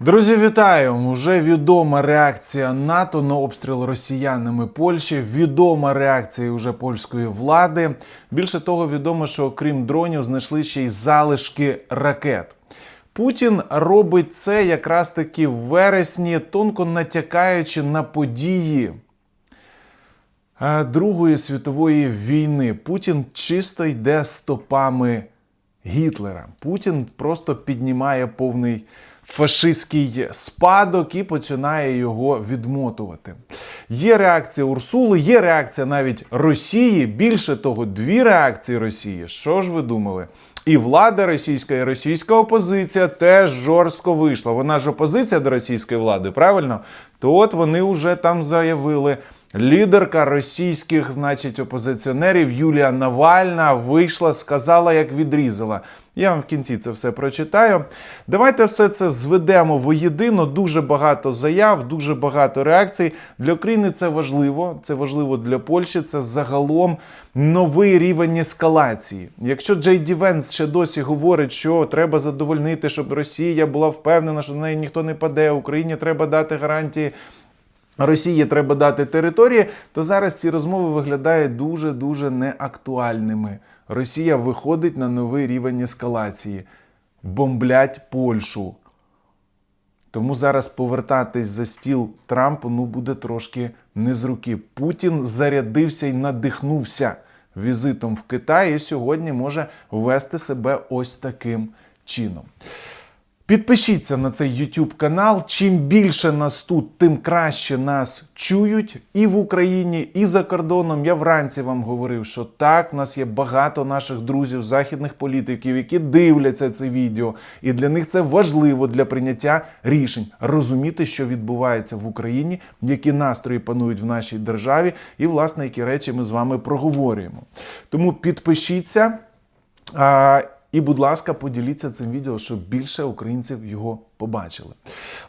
Друзі, вітаю! Уже відома реакція НАТО на обстріл росіянами Польщі. Відома реакція уже польської влади. Більше того, відомо, що окрім дронів знайшли ще й залишки ракет. Путін робить це якраз таки в вересні, тонко натякаючи на події е, Другої світової війни. Путін чисто йде стопами Гітлера. Путін просто піднімає повний фашистський спадок і починає його відмотувати. Є реакція Урсули, є реакція навіть Росії. Більше того, дві реакції Росії. Що ж ви думали? І влада російська, і російська опозиція теж жорстко вийшла. Вона ж опозиція до російської влади, правильно? То от вони вже там заявили. Лідерка російських, значить, опозиціонерів Юлія Навальна вийшла, сказала, як відрізала. Я вам в кінці це все прочитаю. Давайте все це зведемо воєдино. Дуже багато заяв, дуже багато реакцій. Для України це важливо. Це важливо для Польщі. Це загалом новий рівень ескалації. Якщо Джей Ді Венс ще досі говорить, що треба задовольнити, щоб Росія була впевнена, що на неї ніхто не паде, Україні треба дати гарантії. Росії треба дати території, то зараз ці розмови виглядають дуже дуже неактуальними. Росія виходить на новий рівень ескалації, бомблять Польщу. Тому зараз повертатись за стіл Трампу ну буде трошки не з руки. Путін зарядився і надихнувся візитом в Китай і сьогодні може вести себе ось таким чином. Підпишіться на цей YouTube канал. Чим більше нас тут, тим краще нас чують і в Україні, і за кордоном. Я вранці вам говорив, що так, в нас є багато наших друзів, західних політиків, які дивляться це відео, і для них це важливо для прийняття рішень, розуміти, що відбувається в Україні, які настрої панують в нашій державі, і власне які речі ми з вами проговорюємо. Тому підпишіться. І, будь ласка, поділіться цим відео, щоб більше українців його побачили.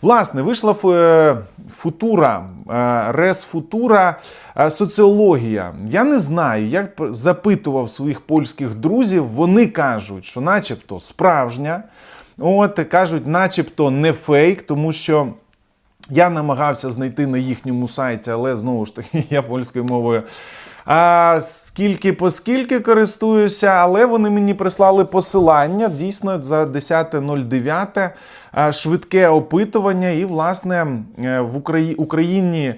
Власне, вийшла е, футура, е, рес футура е, соціологія. Я не знаю, як запитував своїх польських друзів, вони кажуть, що начебто справжня, от кажуть, начебто не фейк, тому що. Я намагався знайти на їхньому сайті, але знову ж таки я польською мовою. А скільки по скільки користуюся, але вони мені прислали посилання дійсно за 10.09 а, швидке опитування, і власне е, в Украї- Україні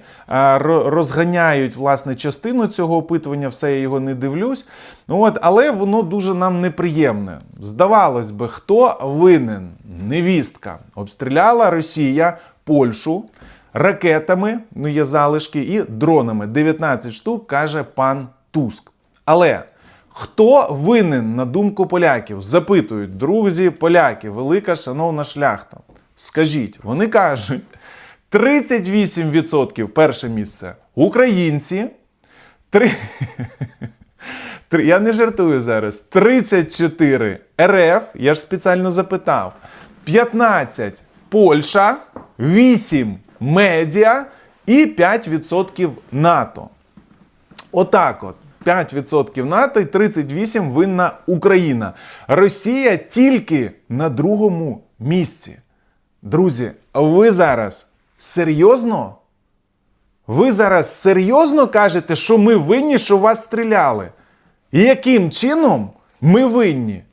розганяють власне частину цього опитування. Все я його не дивлюсь. От, але воно дуже нам неприємне. Здавалось би, хто винен? Невістка обстріляла Росія Польщу ракетами, ну є залишки, і дронами. 19 штук, каже пан Туск. Але хто винен на думку поляків? Запитують друзі поляки, велика шановна шляхта. Скажіть, вони кажуть, 38% перше місце українці. Три... Три- Я не жартую зараз. 34 РФ, я ж спеціально запитав. 15 Польща, 8 медіа і 5% НАТО. Отак от. 5% НАТО і 38% винна Україна. Росія тільки на другому місці. Друзі, ви зараз серйозно? Ви зараз серйозно кажете, що ми винні, що вас стріляли? І яким чином ми винні?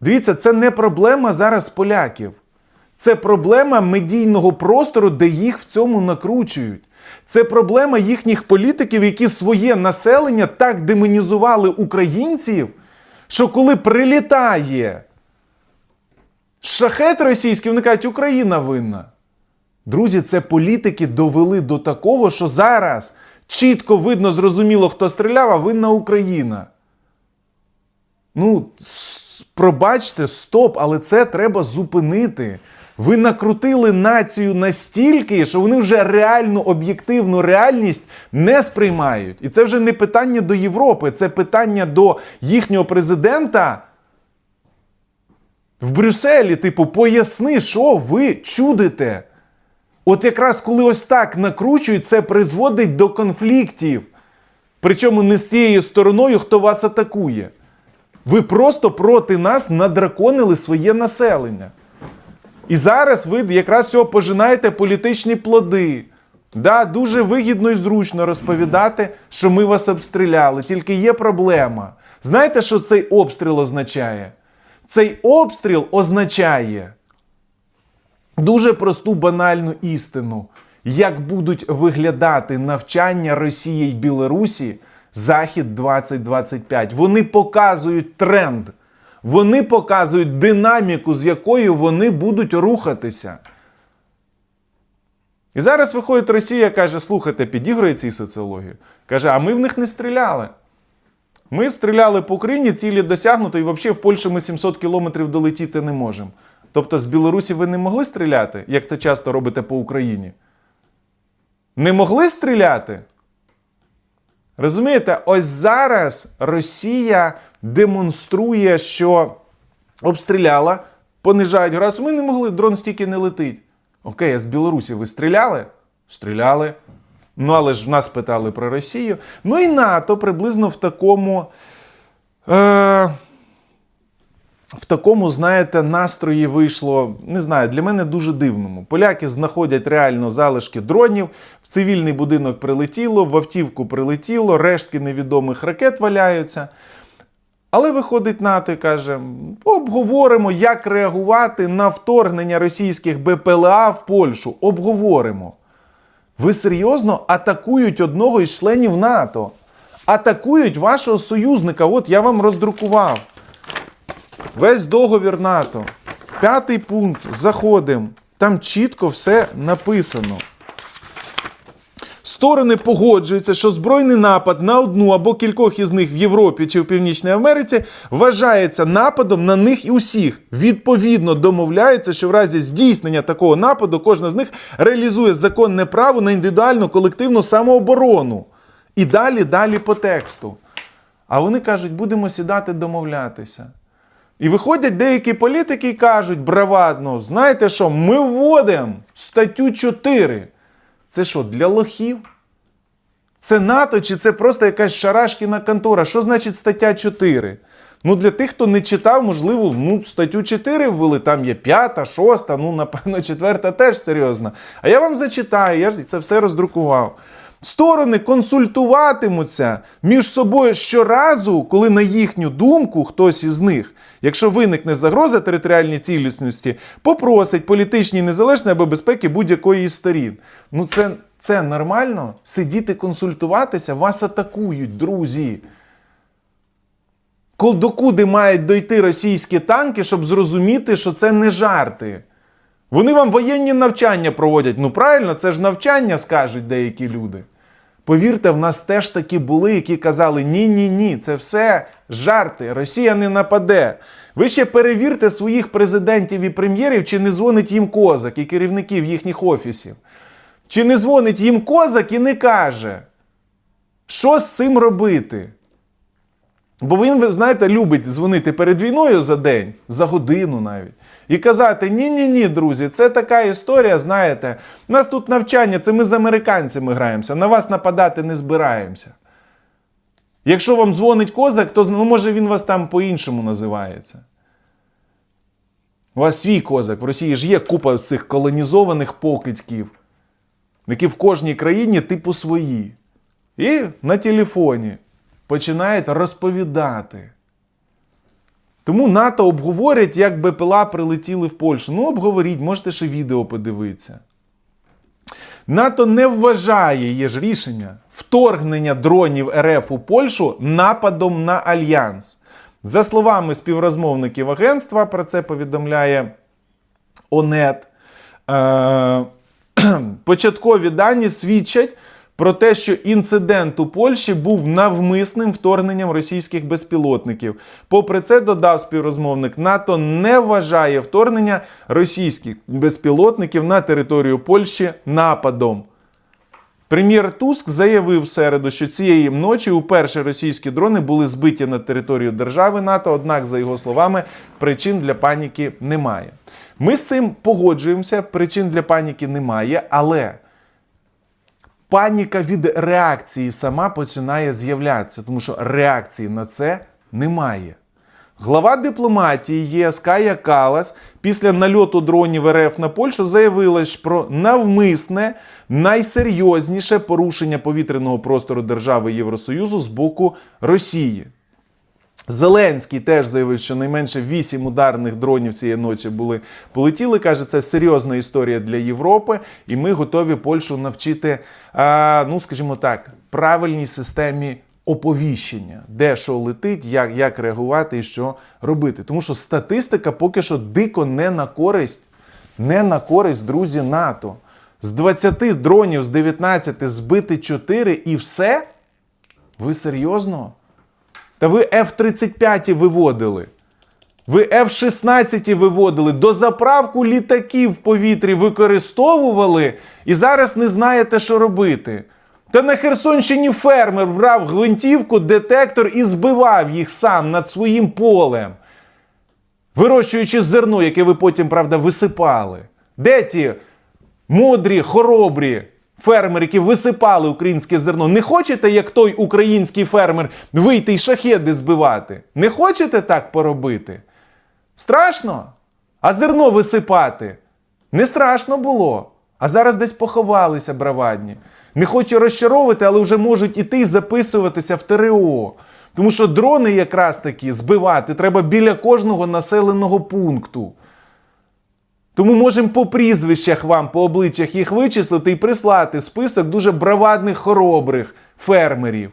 Дивіться, це не проблема зараз поляків. Це проблема медійного простору, де їх в цьому накручують. Це проблема їхніх політиків, які своє населення так демонізували українців, що коли прилітає шахет російський, вони кажуть, Україна винна. Друзі, це політики довели до такого, що зараз чітко видно, зрозуміло, хто стріляв, а винна Україна. Ну, пробачте, стоп, але це треба зупинити. Ви накрутили націю настільки, що вони вже реальну об'єктивну реальність не сприймають. І це вже не питання до Європи, це питання до їхнього президента в Брюсселі. Типу, поясни, що ви чудите. От якраз коли ось так накручують, це призводить до конфліктів. Причому не з тією стороною, хто вас атакує. Ви просто проти нас надраконили своє населення. І зараз ви якраз цього пожинаєте політичні плоди. Да, дуже вигідно і зручно розповідати, що ми вас обстріляли. Тільки є проблема. Знаєте, що цей обстріл означає? Цей обстріл означає дуже просту банальну істину, як будуть виглядати навчання Росії й Білорусі Захід 2025. Вони показують тренд, вони показують динаміку, з якою вони будуть рухатися. І зараз виходить Росія каже: слухайте, підігрує цій соціології. Каже, а ми в них не стріляли. Ми стріляли по Україні, цілі досягнуто, і взагалі в Польщі ми 700 кілометрів долетіти не можемо. Тобто з Білорусі ви не могли стріляти, як це часто робите по Україні? Не могли стріляти? Розумієте, ось зараз Росія демонструє, що обстріляла, понижають градус. Ми не могли, дрон стільки не летить. Окей, а з Білорусі ви стріляли? Стріляли. Ну, але ж в нас питали про Росію. Ну і НАТО приблизно в такому. Е- в такому, знаєте, настрої вийшло, не знаю, для мене дуже дивному. Поляки знаходять реально залишки дронів, в цивільний будинок прилетіло, в автівку прилетіло, рештки невідомих ракет валяються. Але виходить НАТО і каже: обговоримо, як реагувати на вторгнення російських БПЛА в Польщу. Обговоримо. Ви серйозно атакують одного із членів НАТО. Атакують вашого союзника. От я вам роздрукував. Весь договір НАТО. П'ятий пункт. Заходимо. Там чітко все написано. Сторони погоджуються, що збройний напад на одну або кількох із них в Європі чи в Північній Америці вважається нападом на них і усіх. Відповідно, домовляються, що в разі здійснення такого нападу кожна з них реалізує законне право на індивідуальну колективну самооборону. І далі, далі по тексту. А вони кажуть, будемо сідати домовлятися. І виходять деякі політики і кажуть бравадно, знаєте що, ми вводимо статтю 4. Це що, для лохів? Це НАТО чи це просто якась шарашкіна контора? Що значить стаття 4? Ну, для тих, хто не читав, можливо, ну, статтю 4 ввели, там є 5, 6, ну, напевно, 4 теж серйозна. А я вам зачитаю, я ж це все роздрукував. Сторони консультуватимуться між собою щоразу, коли, на їхню думку, хтось із них, якщо виникне загроза територіальній цілісності, попросить політичній незалежної або безпеки будь-якої із сторін. Ну, це, це нормально? Сидіти консультуватися, вас атакують, друзі. Докуди мають дойти російські танки, щоб зрозуміти, що це не жарти. Вони вам воєнні навчання проводять. Ну правильно, це ж навчання, скажуть деякі люди. Повірте, в нас теж такі були, які казали: ні, ні, ні, це все жарти, Росія не нападе. Ви ще перевірте своїх президентів і прем'єрів, чи не дзвонить їм козак і керівників їхніх офісів. Чи не дзвонить їм козак і не каже, що з цим робити? Бо він, ви знаєте, любить дзвонити перед війною за день, за годину навіть. І казати: ні-ні ні, друзі, це така історія, знаєте, у нас тут навчання, це ми з американцями граємося, на вас нападати не збираємося. Якщо вам дзвонить козак, то ну, може він вас там по-іншому називається. У вас свій козак. В Росії ж є купа цих колонізованих покидьків, які в кожній країні типу свої. І на телефоні починають розповідати. Тому НАТО обговорять, як БПЛА прилетіли в Польщу. Ну, обговоріть, можете ще відео подивитися. НАТО не вважає, є ж рішення, вторгнення дронів РФ у Польщу нападом на альянс. За словами співрозмовників агентства, про це повідомляє ОНЕТ. Е- початкові дані свідчать про те, що інцидент у Польщі був навмисним вторгненням російських безпілотників. Попри це, додав співрозмовник, НАТО не вважає вторгнення російських безпілотників на територію Польщі нападом. Прем'єр Туск заявив в середу, що цієї ночі уперше російські дрони були збиті на територію держави НАТО, однак, за його словами, причин для паніки немає. Ми з цим погоджуємося, причин для паніки немає, але паніка від реакції сама починає з'являтися, тому що реакції на це немає. Глава дипломатії ЄС Кая Калас після нальоту дронів РФ на Польщу заявила про навмисне найсерйозніше порушення повітряного простору держави Євросоюзу з боку Росії. Зеленський теж заявив, що найменше 8 ударних дронів цієї ночі були полетіли. Каже, це серйозна історія для Європи, і ми готові Польщу навчити, а, ну скажімо так, правильній системі оповіщення, де що летить, як, як реагувати і що робити. Тому що статистика поки що дико не на користь, не на користь, друзі, НАТО. З 20 дронів, з 19 збити 4 і все? Ви серйозно? Та ви F-35 виводили. Ви F-16 виводили, до заправку літаків в повітрі використовували і зараз не знаєте, що робити. Та на Херсонщині фермер брав гвинтівку, детектор і збивав їх сам над своїм полем, вирощуючи зерно, яке ви потім, правда, висипали. Де ті мудрі, хоробрі фермери, які висипали українське зерно? Не хочете, як той український фермер, вийти й шахеди збивати? Не хочете так поробити? Страшно? А зерно висипати? Не страшно було. А зараз десь поховалися бравадні. Не хочу розчаровувати, але вже можуть іти записуватися в ТРО. Тому що дрони якраз таки збивати треба біля кожного населеного пункту. Тому можемо по прізвищах вам, по обличчях їх вичислити і прислати список дуже бравадних хоробрих фермерів.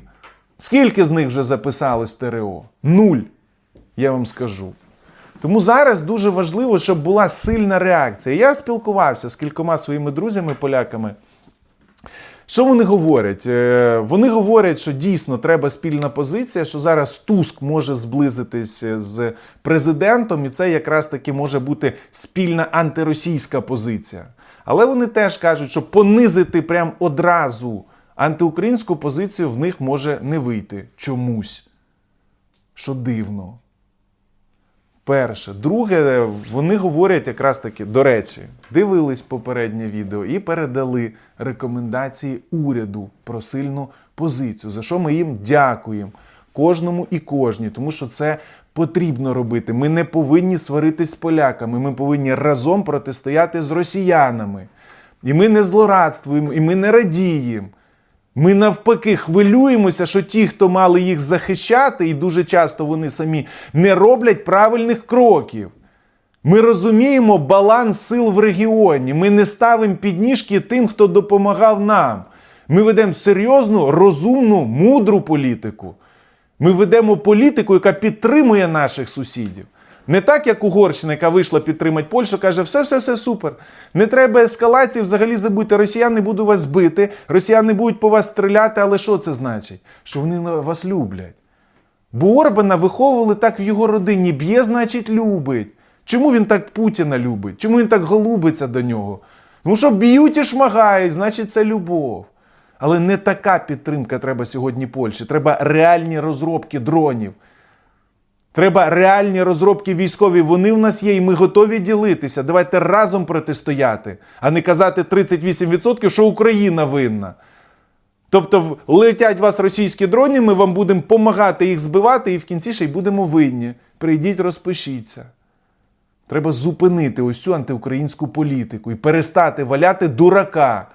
Скільки з них вже записали в ТРО? Нуль. Я вам скажу. Тому зараз дуже важливо, щоб була сильна реакція. Я спілкувався з кількома своїми друзями-поляками. Що вони говорять? Е, Вони говорять, що дійсно треба спільна позиція, що зараз Туск може зблизитись з президентом, і це якраз таки може бути спільна антиросійська позиція. Але вони теж кажуть, що понизити прям одразу антиукраїнську позицію в них може не вийти чомусь. Що дивно. Перше. Друге, вони говорять якраз таки, до речі, дивились попереднє відео і передали рекомендації уряду про сильну позицію, за що ми їм дякуємо кожному і кожній, тому що це потрібно робити. Ми не повинні сваритись з поляками, ми повинні разом протистояти з росіянами. І ми не злорадствуємо, і ми не радіємо. Ми навпаки хвилюємося, що ті, хто мали їх захищати, і дуже часто вони самі не роблять правильних кроків. Ми розуміємо баланс сил в регіоні. Ми не ставимо підніжки тим, хто допомагав нам. Ми ведемо серйозну, розумну, мудру політику. Ми ведемо політику, яка підтримує наших сусідів. Не так, як Угорщина, яка вийшла підтримати Польщу, каже, все, все, все супер. Не треба ескалації, взагалі забудьте, росіяни будуть вас бити, росіяни будуть по вас стріляти, але що це значить? Що вони вас люблять. Бо Орбана виховували так в його родині. Б'є, значить, любить. Чому він так Путіна любить? Чому він так голубиться до нього? Тому що б'ють і шмагають, значить, це любов. Але не така підтримка треба сьогодні Польщі. Треба реальні розробки дронів. Треба реальні розробки військові. Вони в нас є, і ми готові ділитися. Давайте разом протистояти, а не казати 38%, що Україна винна. Тобто летять вас російські дрони, ми вам будемо допомагати їх збивати, і в кінці ще й будемо винні. Прийдіть, розпишіться. Треба зупинити ось цю антиукраїнську політику і перестати валяти дурака.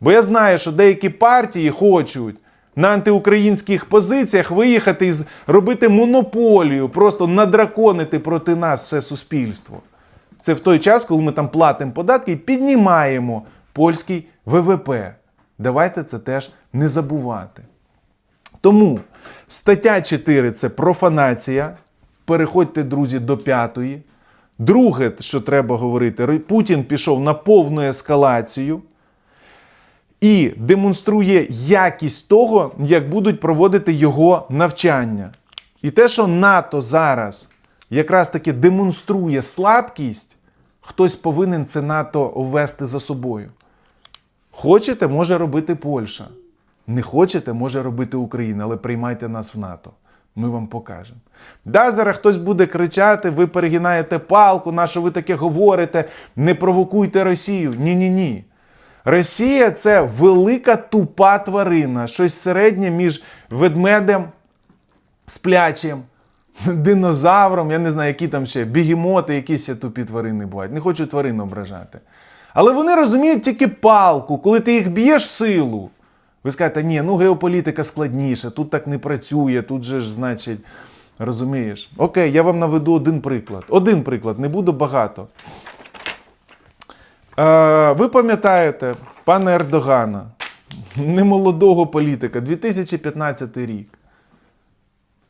Бо я знаю, що деякі партії хочуть на антиукраїнських позиціях виїхати і робити монополію, просто надраконити проти нас все суспільство. Це в той час, коли ми там платимо податки і піднімаємо польський ВВП. Давайте це теж не забувати. Тому стаття 4 це профанація. Переходьте, друзі, до п'ятої. Друге, що треба говорити, Путін пішов на повну ескалацію і демонструє якість того, як будуть проводити його навчання. І те, що НАТО зараз якраз таки демонструє слабкість, хтось повинен це НАТО ввести за собою. Хочете, може робити Польща. Не хочете, може робити Україна, але приймайте нас в НАТО. Ми вам покажемо. Да, зараз хтось буде кричати, ви перегинаєте палку, на що ви таке говорите, не провокуйте Росію. Ні-ні ні. Росія це велика тупа тварина, щось середнє між ведмедем сплячим, динозавром, я не знаю, які там ще бігемоти, якісь тупі тварини бувають. Не хочу тварин ображати. Але вони розуміють тільки палку, коли ти їх б'єш силу. Ви скажете, ні, ну геополітика складніша, тут так не працює, тут же ж, значить, розумієш. Окей, я вам наведу один приклад. Один приклад, не буду багато. Е, ви пам'ятаєте пана Ердогана, немолодого політика, 2015 рік.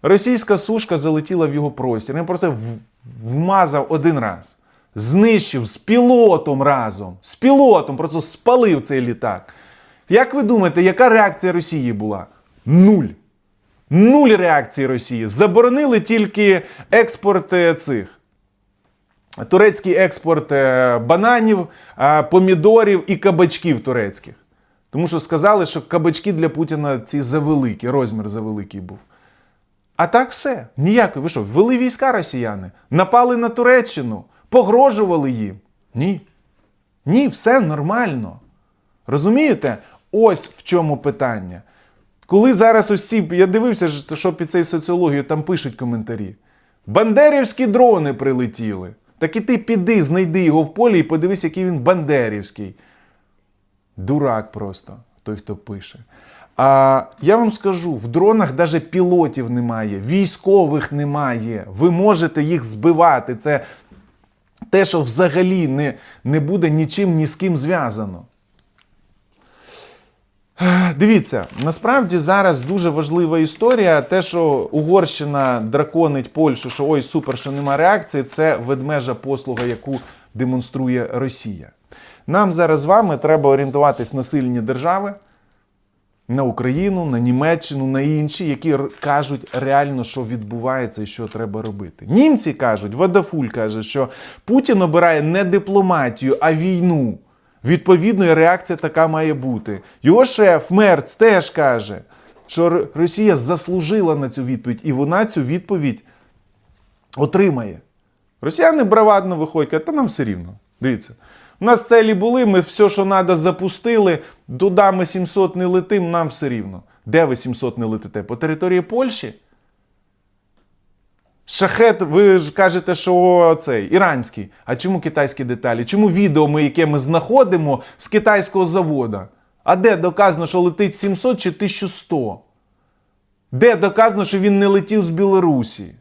Російська сушка залетіла в його простір. Він просто вмазав один раз. Знищив з пілотом разом. З пілотом просто спалив цей літак. Як ви думаєте, яка реакція Росії була? Нуль. Нуль реакції Росії. Заборонили тільки експорт цих. Турецький експорт е, бананів, е, помідорів і кабачків турецьких. Тому що сказали, що кабачки для Путіна ці завеликі, розмір завеликий був. А так все. Ніякої. Ви що, ввели війська росіяни? Напали на Туреччину, погрожували їм? Ні. Ні, все нормально. Розумієте? Ось в чому питання. Коли зараз ось ці, я дивився, що під цей соціологію там пишуть коментарі. Бандерівські дрони прилетіли. Так і ти піди, знайди його в полі і подивись, який він бандерівський. Дурак просто, той, хто пише. А я вам скажу: в дронах навіть пілотів немає, військових немає. Ви можете їх збивати. Це те, що взагалі не, не буде нічим ні з ким зв'язано. Дивіться, насправді зараз дуже важлива історія. Те, що Угорщина драконить Польщу, що ой, супер, що нема реакції, це ведмежа послуга, яку демонструє Росія. Нам зараз з вами треба орієнтуватись на сильні держави, на Україну, на Німеччину, на інші, які кажуть реально, що відбувається і що треба робити. Німці кажуть, Вадафуль каже, що Путін обирає не дипломатію, а війну. Відповідно, і реакція така має бути. Його шеф Мерц теж каже, що Росія заслужила на цю відповідь, і вона цю відповідь отримає. Росіяни бравадно виходять, та нам все рівно. Дивіться. У нас целі були, ми все, що треба, запустили. Туди ми 700 не летим, нам все рівно. Де ви 700 не летите? По території Польщі? Шахет, ви ж кажете, що цей іранський. А чому китайські деталі? Чому відео, ми, яке ми знаходимо з китайського завода? А де доказано, що летить 700 чи 1100? Де доказано, що він не летів з Білорусі?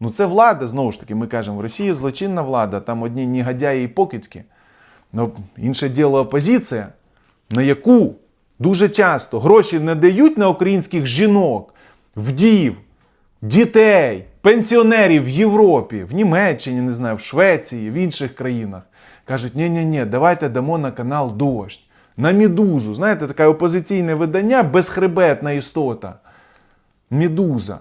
Ну, це влада, знову ж таки, ми кажемо, в Росії злочинна влада, там одні негодяї і покидьки. Ну, інше діло опозиція, на яку дуже часто гроші не дають на українських жінок, вдів, дітей, пенсіонерів в Європі, в Німеччині, не знаю, в Швеції, в інших країнах. Кажуть, ні-ні-ні, давайте дамо на канал Дощ, на Медузу. Знаєте, таке опозиційне видання, безхребетна істота. Медуза.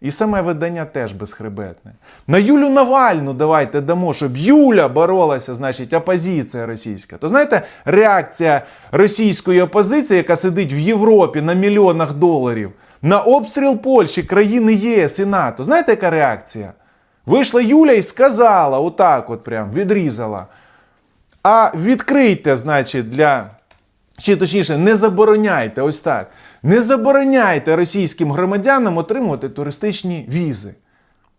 І саме видання теж безхребетне. На Юлю Навальну давайте дамо, щоб Юля боролася, значить, опозиція російська. То знаєте, реакція російської опозиції, яка сидить в Європі на мільйонах доларів, на обстріл Польщі, країни ЄС і НАТО. Знаєте, яка реакція? Вийшла Юля і сказала, отак, от прям відрізала. А відкрийте, значить, для. Чи точніше, не забороняйте ось так. Не забороняйте російським громадянам отримувати туристичні візи.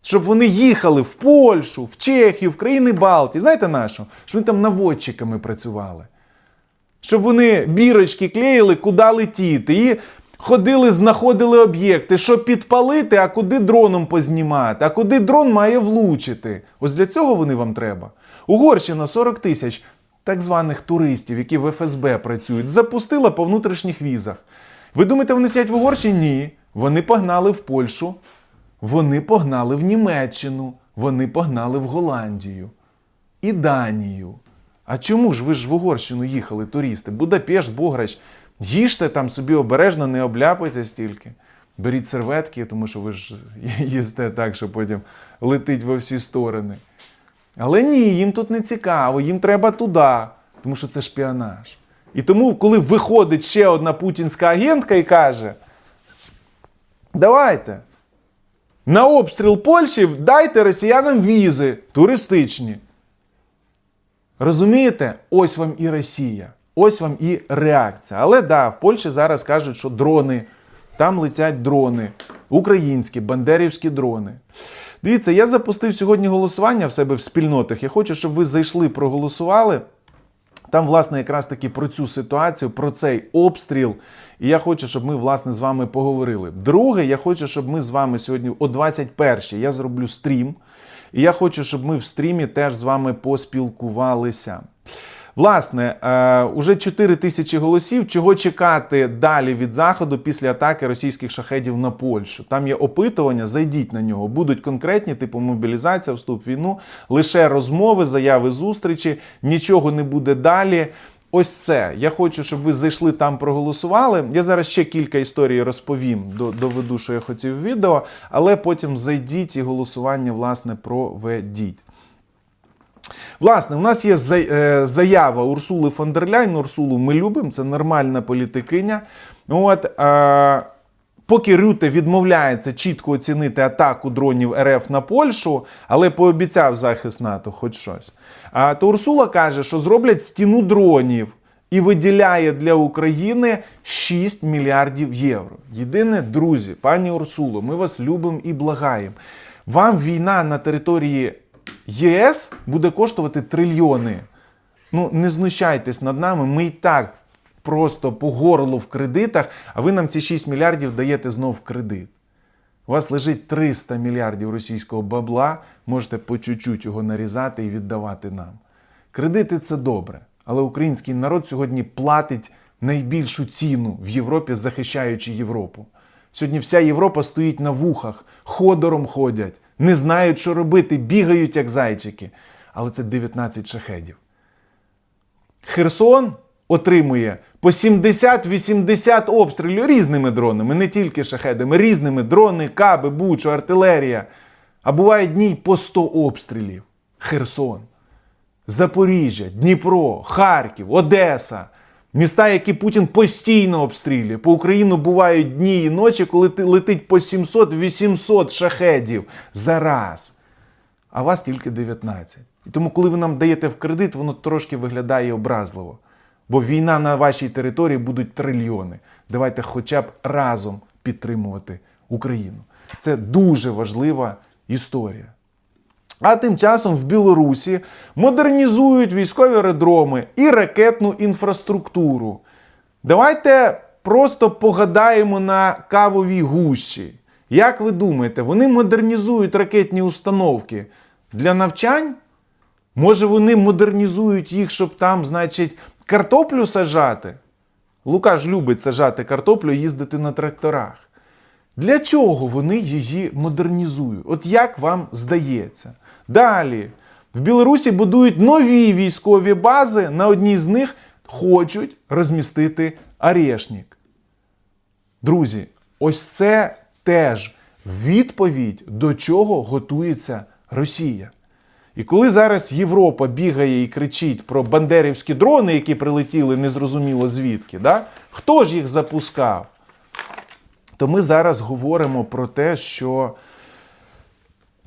Щоб вони їхали в Польщу, в Чехію, в країни Балтії. Знаєте на що? Щоб вони там наводчиками працювали. Щоб вони бірочки клеїли, куди летіти. І ходили, знаходили об'єкти, що підпалити, а куди дроном познімати, а куди дрон має влучити. Ось для цього вони вам треба. Угорщина 40 тисяч так званих туристів, які в ФСБ працюють, запустила по внутрішніх візах. Ви думаєте, вони сидять в Угорщині? Ні. Вони погнали в Польщу, вони погнали в Німеччину, вони погнали в Голландію і Данію. А чому ж ви ж в Угорщину їхали, туристи? Будапешт, Бограч. Їжте там собі обережно, не обляпайтесь тільки. Беріть серветки, тому що ви ж їсте так, що потім летить во всі сторони. Але ні, їм тут не цікаво, їм треба туди, тому що це шпіонаж. І тому, коли виходить ще одна путінська агентка і каже: давайте, на обстріл Польщі дайте росіянам візи туристичні. Розумієте, ось вам і Росія, ось вам і реакція. Але да, в Польщі зараз кажуть, що дрони, там летять дрони. українські бандерівські дрони. Дивіться, я запустив сьогодні голосування в себе в спільнотах. Я хочу, щоб ви зайшли, проголосували. Там, власне, якраз таки про цю ситуацію, про цей обстріл. І я хочу, щоб ми, власне, з вами поговорили. Друге, я хочу, щоб ми з вами сьогодні о 21-й я зроблю стрім. І я хочу, щоб ми в стрімі теж з вами поспілкувалися. Власне, е, уже 4 тисячі голосів. Чого чекати далі від заходу після атаки російських шахедів на Польщу? Там є опитування, зайдіть на нього. Будуть конкретні, типу мобілізація, вступ в війну, лише розмови, заяви, зустрічі, нічого не буде далі. Ось це. Я хочу, щоб ви зайшли там, проголосували. Я зараз ще кілька історій розповім, до- доведу, що я хотів в відео, але потім зайдіть і голосування, власне, проведіть. Власне, у нас є е, заява Урсули фон дер Ляйн. Урсулу ми любимо, це нормальна політикиня. От, е, поки Рюте відмовляється чітко оцінити атаку дронів РФ на Польщу, але пообіцяв захист НАТО, хоч щось. А, то Урсула каже, що зроблять стіну дронів і виділяє для України 6 мільярдів євро. Єдине, друзі, пані Урсуло, ми вас любимо і благаємо. Вам війна на території ЄС буде коштувати трильйони. Ну, не знущайтесь над нами. Ми і так просто по горлу в кредитах, а ви нам ці 6 мільярдів даєте знов кредит. У вас лежить 300 мільярдів російського бабла, можете по чуть-чуть його нарізати і віддавати нам. Кредити це добре, але український народ сьогодні платить найбільшу ціну в Європі, захищаючи Європу. Сьогодні вся Європа стоїть на вухах, ходором ходять, не знають, що робити, бігають як зайчики. Але це 19 шахедів. Херсон отримує по 70-80 обстрілів різними дронами, не тільки шахедами, різними дрони, каби, бучу, артилерія. А бувають дні по 100 обстрілів. Херсон, Запоріжжя, Дніпро, Харків, Одеса. Міста, які Путін постійно обстрілює. По Україну бувають дні і ночі, коли летить по 700-800 шахедів за раз а вас тільки 19. І тому, коли ви нам даєте в кредит, воно трошки виглядає образливо. Бо війна на вашій території будуть трильйони. Давайте хоча б разом підтримувати Україну. Це дуже важлива історія. А тим часом в Білорусі модернізують військові аеродроми і ракетну інфраструктуру. Давайте просто погадаємо на кавовій гущі. Як ви думаєте, вони модернізують ракетні установки для навчань? Може, вони модернізують їх, щоб там, значить, картоплю сажати? Лука ж любить сажати картоплю і їздити на тракторах. Для чого вони її модернізують? От як вам здається? Далі. В Білорусі будують нові військові бази. На одній з них хочуть розмістити арешник. Друзі, ось це теж відповідь, до чого готується Росія. І коли зараз Європа бігає і кричить про бандерівські дрони, які прилетіли незрозуміло звідки, да? хто ж їх запускав? То ми зараз говоримо про те, що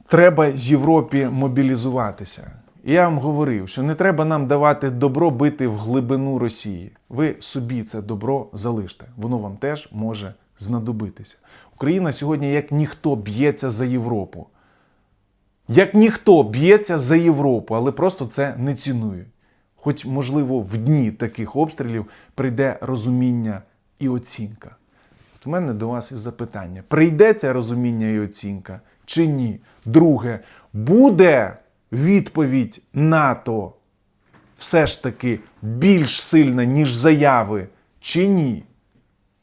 треба Європі мобілізуватися. І я вам говорив, що не треба нам давати добро бити в глибину Росії. Ви собі це добро залиште, воно вам теж може знадобитися. Україна сьогодні, як ніхто, б'ється за Європу. Як ніхто б'ється за Європу, але просто це не цінують. Хоч, можливо, в дні таких обстрілів прийде розуміння і оцінка. От у мене до вас і запитання: прийде це розуміння і оцінка чи ні? Друге, буде відповідь НАТО все ж таки більш сильна, ніж заяви, чи ні?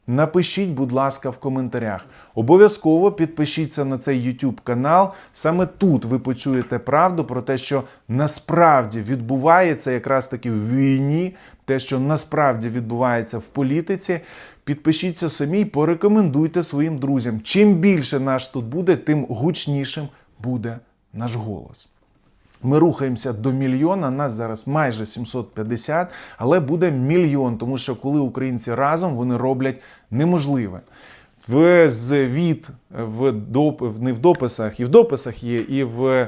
Напишіть, будь ласка, в коментарях. Обов'язково підпишіться на цей YouTube канал. Саме тут ви почуєте правду про те, що насправді відбувається якраз таки в війні, те, що насправді відбувається в політиці. Підпишіться самі порекомендуйте своїм друзям. Чим більше наш тут буде, тим гучнішим буде наш голос. Ми рухаємося до мільйона, нас зараз майже 750, але буде мільйон, тому що коли українці разом, вони роблять неможливе. В звіт в доп, не в дописах, і в дописах є, і в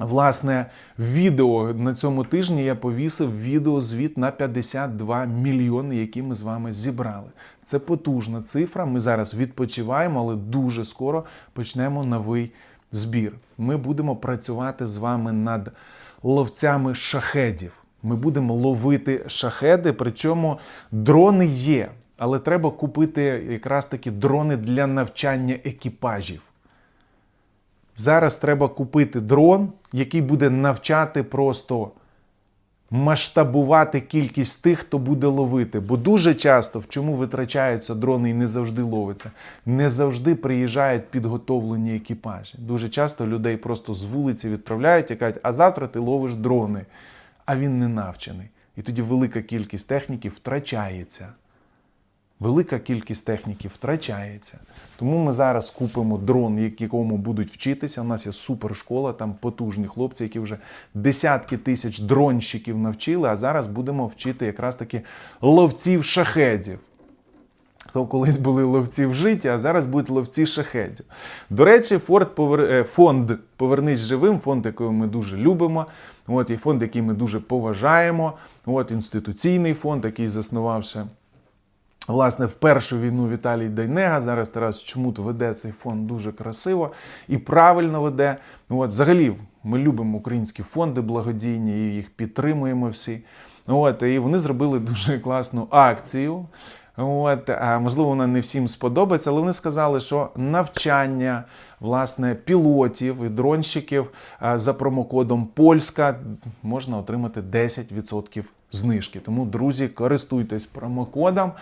Власне, відео на цьому тижні я повісив відеозвіт на 52 мільйони, які ми з вами зібрали. Це потужна цифра. Ми зараз відпочиваємо, але дуже скоро почнемо новий збір. Ми будемо працювати з вами над ловцями шахедів. Ми будемо ловити шахеди, причому дрони є, але треба купити якраз таки дрони для навчання екіпажів. Зараз треба купити дрон, який буде навчати просто масштабувати кількість тих, хто буде ловити. Бо дуже часто в чому витрачаються дрони і не завжди ловиться, не завжди приїжджають підготовлені екіпажі. Дуже часто людей просто з вулиці відправляють і кажуть, а завтра ти ловиш дрони, а він не навчений. І тоді велика кількість техніки втрачається велика кількість техніки втрачається. Тому ми зараз купимо дрон, якому будуть вчитися. У нас є супершкола, там потужні хлопці, які вже десятки тисяч дронщиків навчили, а зараз будемо вчити якраз таки ловців шахедів. То колись були ловці в житті, а зараз будуть ловці шахедів. До речі, повер... е, фонд Повернись живим, фонд, який ми дуже любимо. От, і фонд, який ми дуже поважаємо. От, інституційний фонд, який заснувався Власне, в першу війну Віталій Дайнега, зараз Тарас Чмут веде цей фонд дуже красиво і правильно веде. Ну, От, взагалі, ми любимо українські фонди благодійні і їх підтримуємо всі. Ну, От, і вони зробили дуже класну акцію. От, а, можливо, вона не всім сподобається, але вони сказали, що навчання власне пілотів і дронщиків за промокодом Польська можна отримати 10% знижки. Тому, друзі, користуйтесь промокодом.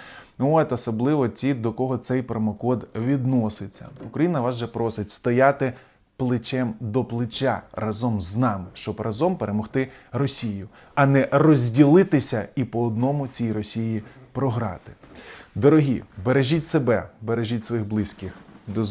Ну, от, особливо ті, до кого цей промокод відноситься. Україна вас же просить стояти плечем до плеча разом з нами, щоб разом перемогти Росію, а не розділитися і по одному цій Росії програти. Дорогі, бережіть себе, бережіть своїх близьких. До